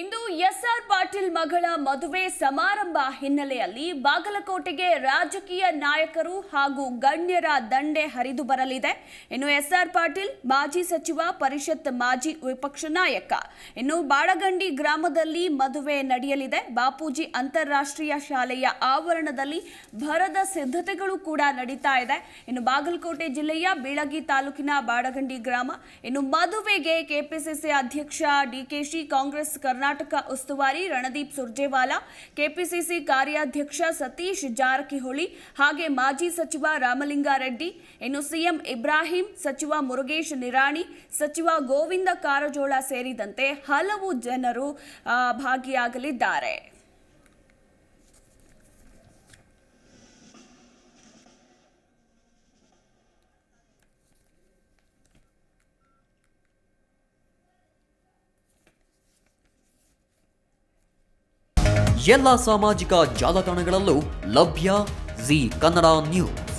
ಇಂದು S R Patil ಮಗಳ ಮದುವೆ ಸಮಾರಂಭ ಹಿನ್ನೆಲೆಯಲ್ಲಿ ಬಾಗಲಕೋಟೆಗೆ ರಾಜಕೀಯ ನಾಯಕರು ಹಾಗೂ ಗಣ್ಯರ ದಂಡೆ ಹರಿದು ಬರಲಿದೆ. ಇನ್ನು ಎಸ್ಆರ್ ಪಾಟೀಲ್, ಮಾಜಿ ಸಚಿವ, ಪರಿಷತ್ ಮಾಜಿ ವಿಪಕ್ಷ ನಾಯಕ. ಇನ್ನು ಬಾಳಗಂಡಿ ಗ್ರಾಮದಲ್ಲಿ ಮದುವೆ ನಡೆಯಲಿದೆ. ಬಾಪೂಜಿ ಅಂತಾರಾಷ್ಟ್ರೀಯ ಶಾಲೆಯ ಆವರಣದಲ್ಲಿ ಭರದ ಸಿದ್ಧತೆಗಳು ಕೂಡ ನಡೀತಾ ಇದೆ. ಇನ್ನು ಬಾಗಲಕೋಟೆ ಜಿಲ್ಲೆಯ ಬೀಳಗಿ ತಾಲೂಕಿನ ಬಾಡಗಂಡಿ ಗ್ರಾಮ. ಇನ್ನು ಮದುವೆಗೆ ಕೆಪಿಸಿಸಿ ಅಧ್ಯಕ್ಷ ಡಿಕೆಶಿ ಕಾಂಗ್ರೆಸ್ ಕರ್ನಾಟಕ ಉಸ್ತುವಾರಿ ರಣದೀಪ್ ಸುರ್ಜೇವಾಲಾ, ಕೆಪಿಸಿಸಿ ಕಾರ್ಯಾಧ್ಯಕ್ಷ ಸತೀಶ್ ಜಾರಕಿಹೊಳಿ ಹಾಗೆ ಮಾಜಿ ಸಚಿವ ರಾಮಲಿಂಗಾರೆಡ್ಡಿ, ಇನ್ನು ಸಿಎಂ ಇಬ್ರಾಹಿಂ, ಸಚಿವ ಮುರುಗೇಶ್ ನಿರಾಣಿ, ಸಚಿವ ಗೋವಿಂದ ಕಾರಜೋಳ ಸೇರಿದಂತೆ ಹಲವು ಜನರು ಭಾಗಿಯಾಗಲಿದ್ದಾರೆ. ಎಲ್ಲ ಸಾಮಾಜಿಕ ಜಾಲತಾಣಗಳಲ್ಲೂ ಲಭ್ಯ. Zee Kannada news.